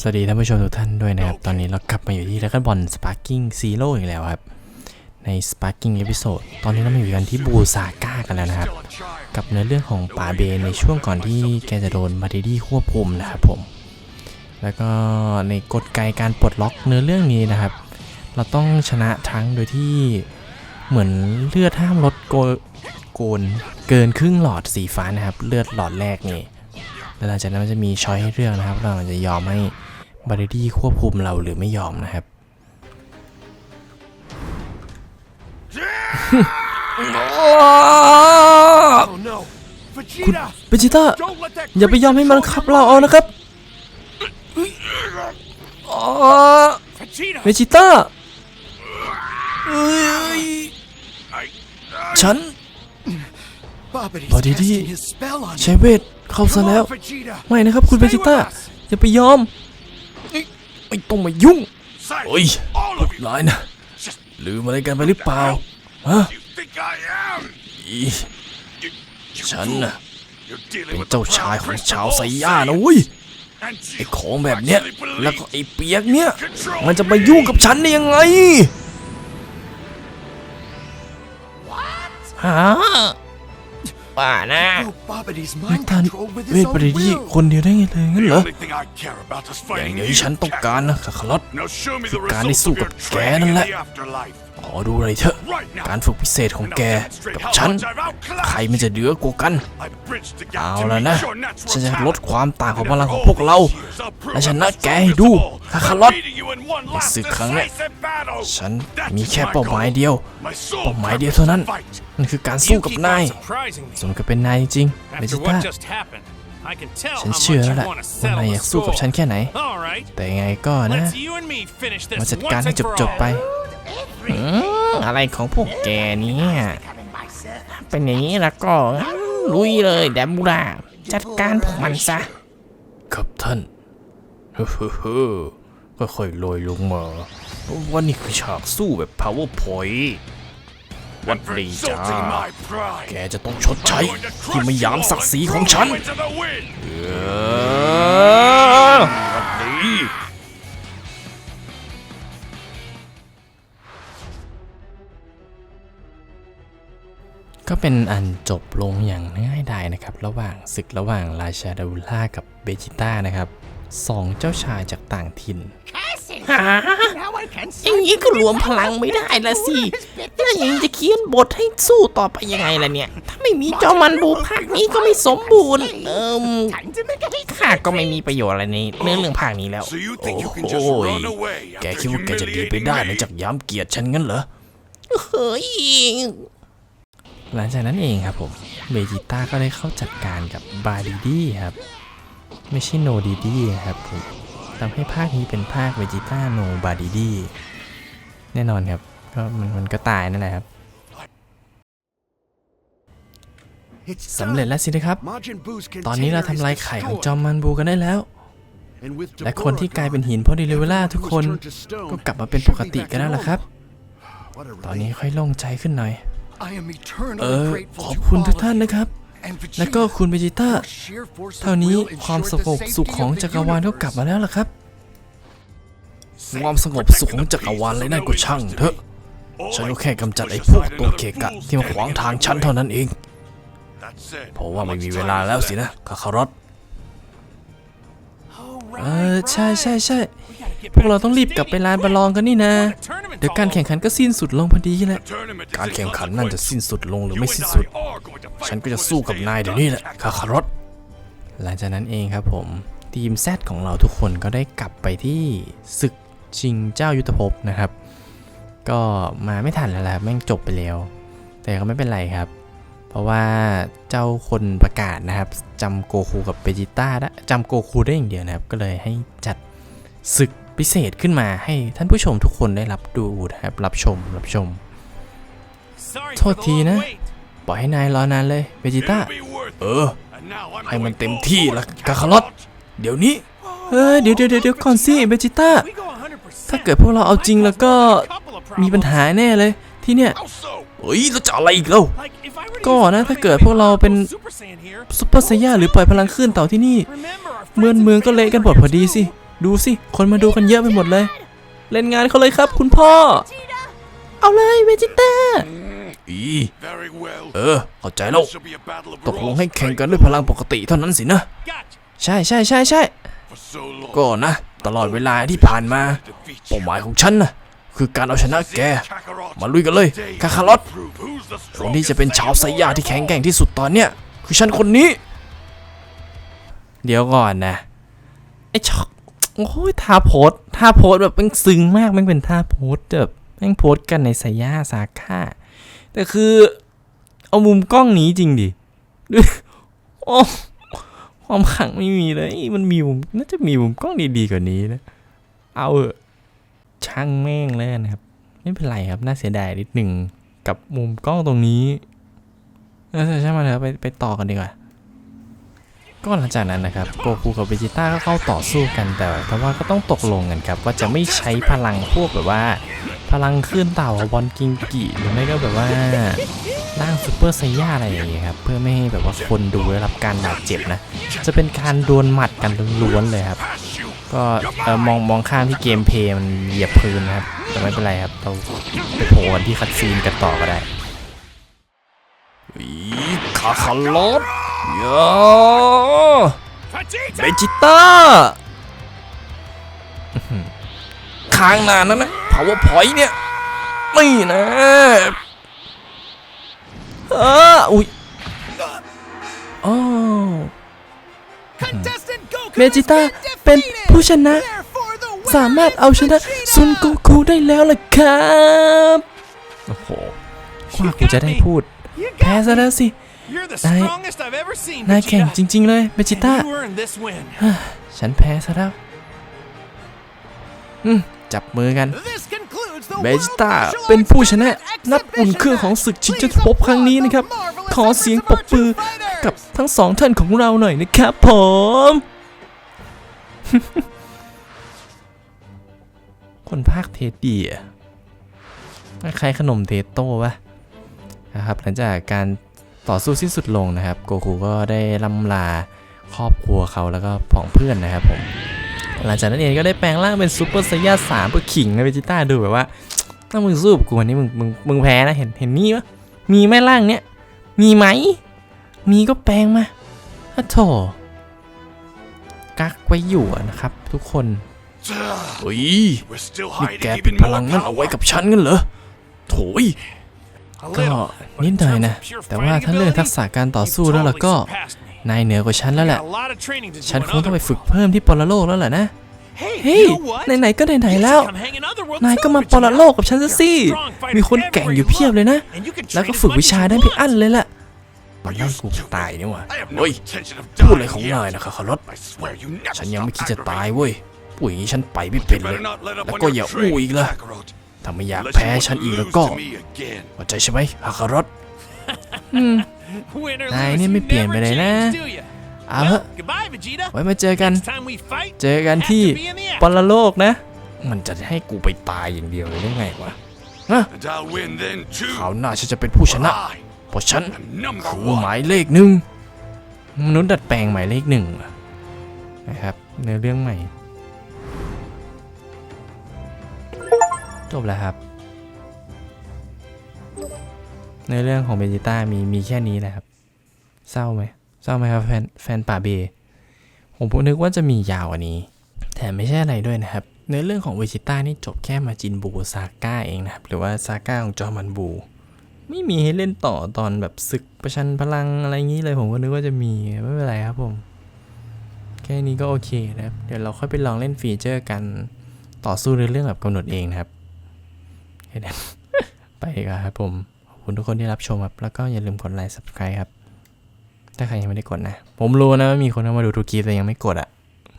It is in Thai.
สวัสดีท่านผู้ชมทุกท่านด้วยนะครับ ตอนนี้เรากลับมาอยู่ที่แล้วก็บอลสปาร์กิ้งซีโร่อีกแล้วครับ ในสปาร์กิ้งเอพิโซดตอนนี้เรามาอยู่กันที่บูซาก้ากันแล้วนะครับ กับเนื้อเรื่องของป่าเบนในช่วงก่อนที่แกจะโดนมาดิดี้ควบคุมนะครับผม แล้วก็ในกฎไกการปลดล็อกเนื้อเรื่องนี้นะครับ เราต้องชนะทั้งโดยที่เหมือนเลือดห้ามลดโกโกนเกินครึ่งหลอดสีฟ้านะครับ เลือดหลอดแรกนี่แล้วหลังจากนั้นมันจะมีช้อยให้เลือกนะครับ เราจะยอมให้ บาร์ดี้ควบคุมเราหรือไม่ยอมนะครับ Oh no! Vegeta! เบจิต้า Don't let that อย่าไปยอมให้มันขับเราเอานะครับอ๋อ Vegeta! เบจิต้าเอ้ย I, ฉัน Bobity's What did he- casting his spell on ใช้ you. เวทเข้าซะ Come แล้ว on, Vegeta! ไม่นะครับคุณเบ Stay จิต้า with us. อย่าไปยอมเอ้ย ไม่ต้องมายุ่งเฮ้ยพูดร้ายนะ ลืมอะไรกันไปหรือเปล่า ฮะอีฉันน่ะ เป็นเจ้าชายของชาวไซย่านะเว้ย ไอ้ของแบบเนี้ย แล้วก็ไอ้เปียกเนี้ย มันจะมายุ่งกับฉันได้ยังไงฮะ ป่านะ broke Bobity's ไม่ mind ทัน control with เว his ทป own ริดี will. คนเดียวได้ไงเลยงั้น The เหรอ only thing I care about is อย่าง fighting เดียว you, ที่ฉันต้องการนะคาคาร์ลอต Now show me the การได้ results สู้ of กับ your แก training นั่น in แหละ the afterlife. ขอดูอะไรเถอะ การฝึกพิเศษของแกกับฉัน ใครมันจะเหนือกว่ากัน เอาแล้วนะ ฉันจะลดความต่างของพลังของพวกเรา และชนะแกให้ดูคาคาร์ลอตในศึกครั้งเนี้ยฉันมีแค่เป้าหมายเดียว เป้าหมายเดียวเท่านั้น นั่นคือการสู้กับนายสมกับเป็นนายจริงๆเบจิ After ต้า what just happened, I can tell ฉัน how เชื่อ much แล้ว you แหละ want to ว่านาย settle อยาก the สู้กับฉัน score. แค่ไหน All right, แต่ยังไงก็นะ let's you and me finish มา this จัดการ once ให้ and for จบๆไป all. อืมอะไรของพวกแกเนี่ยเป็นอย่างนี้แล้วก็ลุยเลยแดมบูราจัดการพวกมันซะ ครับท่านเฮ้อก็ค่อยๆโรยลงมาว่านี่คือฉากสู้แบบ powerpoint วัดดีจ้า แกจะต้องชดใช้ ที่ไม่ยามศักดิ์ศรีของฉัน เออวัดดี เป็นอันจบลงอย่างง่ายดายนะครับ ระหว่างศึกระหว่างราชาดาวูล่ากับเบจิต้านะครับสองเจ้าชายจากต่างถิ่นหาอย่างนี้ก็รวมพลังไม่ได้ละสิ แล้วอย่างนี้จะเขียนบทให้สู้ต่อไปยังไงล่ะเนี่ย ถ้าไม่มีจอมันบูภาคนี้ก็ไม่สมบูรณ์ เอิมข้าก็ไม่มีประโยชน์อะไรในเนื้อเรื่องภาคนี้แล้ว So you โอ้ think you can โห just run away แก after คิดว่าแกจะดีไป humiliating ได้หลัง me? จากย้ำเกียรติฉันงั้นเหรอ เฮ้ย หลังจากนั้นเองครับผมเบจิต้าก็ได้เข้าจัดการกับบาดีดี้ครับ ไม่ใช่โนดีดี้ครับผมทำให้ภาคนี้เป็นภาคเบจิต้าโนบาดีดี้แน่นอนครับก็มันมันก็ตายนั่นแหละครับ It's สำเร็จ done. แล้วสินะครับ Majin Buu's ตอนนี้เรา container ทำลาย is ไข่ของจอ destroyed. มมันบูกันได้แล้ว And with และคนที่กลายเป็นหินเพราะดิเลเวล่าทุกคน Turned to stone, ก็กลับมาเป็นปกติกันแล้วล่ะครับ What a ตอนนี้ relief. ค่อยโล่งใจขึ้นหน่อย I am eternally เออ grateful ขอบ to คุณ all ทุก of ท่าน you. นะครับ And Vegeta, และก็คุณเบจิต้า your sheer force of เท่านี้ will ความ ensured ส the งบสุข safety ของ of the จักรวาลก็กลับมา universe. แล้วล่ะครับ ความสงบสุขของจักรวาลเลยนั่นก็ช่างเถอะ ฉันก็แค่กำจัดไอ้พวกตัวเกะกะที่มาขวางทางฉันเท่านั้นเอง That's it. เพราะว่าไม่มีเวลาแล้วสินะคาคารอตเออใช่ใช่ใช่พวกเราต้องรีบกลับไปลานประลองกันนี่นะ เดี๋ยวการแข่งขันก็สิ้นสุดลงพอดีแหละ Tournament is การ in แข่งขันนั่นจะ consequence. สิ้นสุดลงหรือ You ไม่ and สิ้น I สุด are going to fight ฉันก็จะ for สู้ this กับ day นายเดี๋ยว and นี้แหละ attack. คาคารอตหลังจากนั้นเองครับผมทีมแซดของเราทุกคนก็ได้กลับไปที่ศึกชิงเจ้ายุทธภพนะครับ ก็มาไม่ทันแล้วแหละครับแม่งจบไปแล้ว แต่ก็ไม่เป็นไรครับ เพราะว่าเจ้าคนประกาศนะครับจำโกคูกับเบจิต้าได้จำโกคูได้อย่างเดียวนะครับ ก็เลยให้จัดศึก พิเศษขึ้นมาให้ท่านผู้ชมทุกคนได้รับดูนะครับรับชมรับชม Sorry โท for ษ the ที long นะ wait. ปล่อยให้นายรอนานเลยเบจิต้า It'll be worth it. เออ And now I'm ให้มัน going เต็ม full ที่ force ละ on กาคารอตเดี๋ยวนี้เฮ้ยเดี๋ยวเดี๋ยวเดี๋ยวเดี๋ยวก่อนสิเบจิต้า We go 100%. ถ้าเกิดพวกเราเอาจริงแล้วก็ Couple of มีปัญหา problems. แน่เลยที่เนี่ย How so? เฮ้ยเราจะอะไรอีกเล่า Like, if I were to ก็ use นะ another ถ้าเกิด maybe พวกเราเป็น Super Saiyan here, ซุปเปอร์ไซย่าหรือปล่อยพลังคลื่นเต่าที่นี่ remember our เมือง friends เมือง and ก็เละกันหมด family พอดีสิ here too. ดูสิ คนมาดูกันเยอะไปหมดเลย เล่นงานเขาเลยครับ คุณพ่อ เอาเลยเวจิต้าอี Very well. เออ เข้าใจแล้ว This will be a battle of ตกลง rules ให้แข่งกันด้วยพลังปกติเท่านั้นสินะ Gotcha. ใช่ใช่ใช่ใช่ for so long. ก็นะ ตลอดเวลาที่ผ่านมา Defeat เป้าหมายของฉันนะคือการเอาชนะแก Kakarot. มาลุยกันเลย Today คาคารอต prove who's the คนที่ strongest จะเป็นชาวไซย่าที่แข็งแกร่งที่สุดตอนเนี้ยคือฉันคนนี้ เดี๋ยวก่อนนะ ไอ้ช็อก โอ้ยท่าโพสท่าโพสแบบม่งซึ้งมากม่งเป็นท่าโพสแบบแม่งโพสกันในไซย่าซาก้าแต่คือเอามุมกล้องนี้จริงดิดูโอ้ความขังไม่มีเลยมันมีมุมน่าจะมีมุมกล้องดีๆกว่านี้นะเอาเถอะช่างแม่งเลยนะครับ ไม่เป็นไรครับน่าเสียดายนิดหนึ่งกับมุมกล้องตรงนี้เออใช่างมาเถอะไปไปต่อกันดีกว่า ก็หลังจากนั้นนะครับโกคูกับเวจิต้าก็เข้าต่อสู้กันแต่แต่ว่าก็ต้องตกลงกันครับว่าจะไม่ใช้พลังพวกแบบว่า พลังคลื่นเต่าบอลกิงกิหรือไม่ก็แบบว่าร่างซูเปอร์ไซย่าอะไรอย่างเงี้ยครับเพื่อไม่ให้แบบว่าคนดูได้รับการบาดเจ็บนะ จะเป็นการดวลหมัดกันล้วนๆเลยครับก็เออมองมองข้ามที่เกมเพย์มันเหยียบพื้นนะครับแต่ไม่เป็นไรครับเราไปโผล่ที่คัดซีนกันต่อก็ได้อีคาคาลอ สยา Vegeta! เบจิต้าอื้อหือค้างนานแล้วนะ powerpoint เนี่ยไม่นะเอออุ้ยอ้าว Contestant Goku เบจิต้าเป็นผู้ชนะ สามารถเอาชนะซุนโกคูได้แล้วล่ะครับ โอ้โหกว่ากูจะได้พูด แพ้ซะแล้วสิ You're the Nai- strongest I've ever seen, นายแข่ง Vegeta. จริง ๆ เลยเบจิ And ต้า you earned this win. ฉันแพ้ซะแล้วอืมจับมือกัน This concludes the เบ World จิต้า Martial เป็น Arts ผู้ชนะ Tournament นัดอุ่นเครื่องของศึกชิงแชมป์ภพครั้งนี้นะครับ ขอเสียงปรบมือกับทั้งสองท่านของเราหน่อยนะครับผมคนภาคเทสดีอะคล้ายขนมเทสโต้ปะนะครับหลังจากการ ต่อสู้สิ้นสุดลงนะครับโกคูก็ได้ล่ำลาครอบครัวเขาแล้วก็ผองเพื่อนนะครับผมหลังจากนั้นเองก็ได้แปลงร่างเป็นซูเปอร์ไซย่าสามเพื่อขิงนะเวจิต้าดูแบบว่า ถ้ามึงสู้กับกูวันนี้มึงมึงมึงแพ้นะเห็นเห็นนี่ปะมีไหมร่างเนี้ยมีไหม มีก็แปลงมาถ้าโถกักไว้อยู่อะนะครับ ทุกคนเฮ้ย We're still นี่ hiding แก even ปิดพ more ลังนั่นเอาไว้ power. กับฉันกันเหรอโถย A ก็ little, but นิด in หน่อย terms นะ of pure แต่ว่า fighting ถ้าเรื่องทัก ability, ษะการต่อ you've สู้แล้วล่ะ totally ก็ surpassed me. นายเหนือกว่าฉันแล้วแหละ Got a lot of training to do ฉัน in คงต้องไป other ฝึก worlds. เพิ่มที่ปรโลกแล้วแหละนะ Hey, เฮ้ย you know what? ไหนๆก็ไหน You ๆแล้ว should come hang in other worlds นาย too, ก็มาป Vegeta. รโลกกับฉันซะสิ You're a strong fighter มีคนแก่งอยู่เพียบเลยนะ And you can แล้วก็ train ฝึก as much วิชา as you ได้ไม่ want. อั้นเลยล่ะ Are นั่ you นกู stupid? ตายนี่หว่า I have เฮ้ย no intention of พูดอะไร dying ของ here. นายนะคาคารถ I swear you never ฉันยังไม่คิด stop จะตาย aggravating. เว้ยปุ๋ยฉันไปไม่เป็น You เลย better not let up แล้ว on ก็ your อย่า trade, อู้อีกละ Kakarot. ถ้าไม่อยาก Unless แพ้ you want ฉัน to อีกแล้ว lose ก็ to me again. เข้าใจใช่ไหมฮาคารถ Win or นาย lose, นี่ you ไม่เปลี่ยน never ไปเลยนะ change, do ya? เอาเถอะ Well, goodbye, Vegeta. ไว้มาเจอกัน Next time we fight, เจอกัน have ที่ to be in the ป act. รโลกนะ มันจะให้กูไปตายอย่างเดียวเลยได้ไงวะฮะ And I'll win then คราว too. หน้าฉันจะเป็นผู้ชนะ I เพราะฉัน am number คือห one. มายเลขหนึ่งมนุษย์ดัดแปลงหมายเลขหนึ่งนะครับในเรื่องใหม่ จบแล้วครับ ในเรื่องของเบจิต้ามีมีแค่นี้แหละครับ เศร้าไหมเศร้าไหมครับแฟนแฟนป่าเบ ผมก็นึกว่าจะมียาวกว่านี้แต่ไม่ใช่อะไรด้วยนะครับ ในเรื่องของเวจิต้านี่จบแค่มาจินบูซาก้าเองนะครับ หรือว่าซาก้าของจอมันบู ไม่มีให้เล่นต่อตอนแบบศึกประชันพลังอะไรอย่างนี้เลยผมก็นึกว่าจะมีไม่เป็นไรครับผม แค่นี้ก็โอเคนะครับ เดี๋ยวเราค่อยไปลองเล่นฟีเจอร์กันต่อสู้ในเรื่องแบบกำหนดเองนะครับ แค่นั้นไปดีกว่าครับผม ขอบคุณทุกคนที่รับชมครับ แล้วก็อย่าลืมกดไลค์ subscribe ครับ ถ้าใครยังไม่ได้กดนะ ผมรู้นะว่ามีคนเข้ามาดูทุกคลิปแต่ยังไม่กดอะ